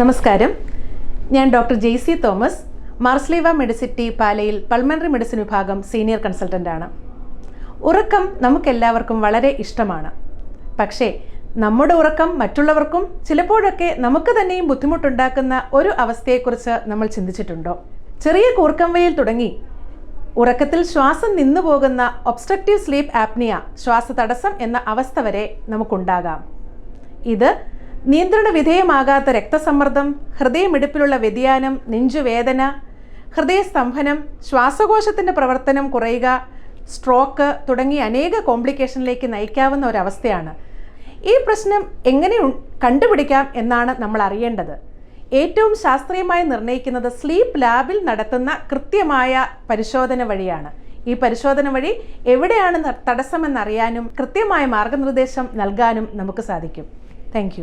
നമസ്കാരം. ഞാൻ doctor Jaisy Thomas Marsleeva Medicity പാലയിൽ പൾമണറി മെഡിസിൻ വിഭാഗം സീനിയർ കൺസൾട്ടന്റാണ് ഉറക്കം നമുക്കെല്ലാവർക്കും വളരെ ഇഷ്ടമാണ്. പക്ഷേ നമ്മുടെ ഉറക്കം മറ്റുള്ളവർക്കും ചിലപ്പോഴൊക്കെ നമുക്ക് തന്നെയും ബുദ്ധിമുട്ടുണ്ടാക്കുന്ന ഒരു അവസ്ഥയെക്കുറിച്ച് നമ്മൾ ചിന്തിച്ചിട്ടുണ്ടോ? ചെറിയ കൂർക്കംവയിൽ തുടങ്ങി ഉറക്കത്തിൽ ശ്വാസം നിന്നു പോകുന്ന ഒബ്സ്ട്രക്റ്റീവ് സ്ലീപ്പ് ആപ്നിയ ശ്വാസ തടസ്സം എന്ന അവസ്ഥ വരെ നമുക്കുണ്ടാകാം. ഇത് നിയന്ത്രണ വിധേയമാകാത്ത രക്തസമ്മർദ്ദം ഹൃദയമിടിപ്പിലുള്ള വ്യതിയാനം നെഞ്ചുവേദന ഹൃദയസ്തംഭനം ശ്വാസകോശത്തിന്റെ പ്രവർത്തനം കുറയുക സ്ട്രോക്ക് തുടങ്ങിയ അനേക കോംപ്ലിക്കേഷനിലേക്ക് നയിക്കാവുന്ന ഒരവസ്ഥയാണ്. ഈ പ്രശ്നം എങ്ങനെ കണ്ടുപിടിക്കാം എന്നാണ് നമ്മൾ അറിയേണ്ടത്. ഏറ്റവും ശാസ്ത്രീയമായി നിർണയിക്കുന്നത് സ്ലീപ്പ് ലാബിൽ നടത്തുന്ന കൃത്യമായ പരിശോധന വഴിയാണ്. ഈ പരിശോധന വഴി എവിടെയാണ് തടസ്സമെന്നറിയാനും കൃത്യമായ മാർഗനിർദ്ദേശം നൽകാനും നമുക്ക് സാധിക്കും. താങ്ക്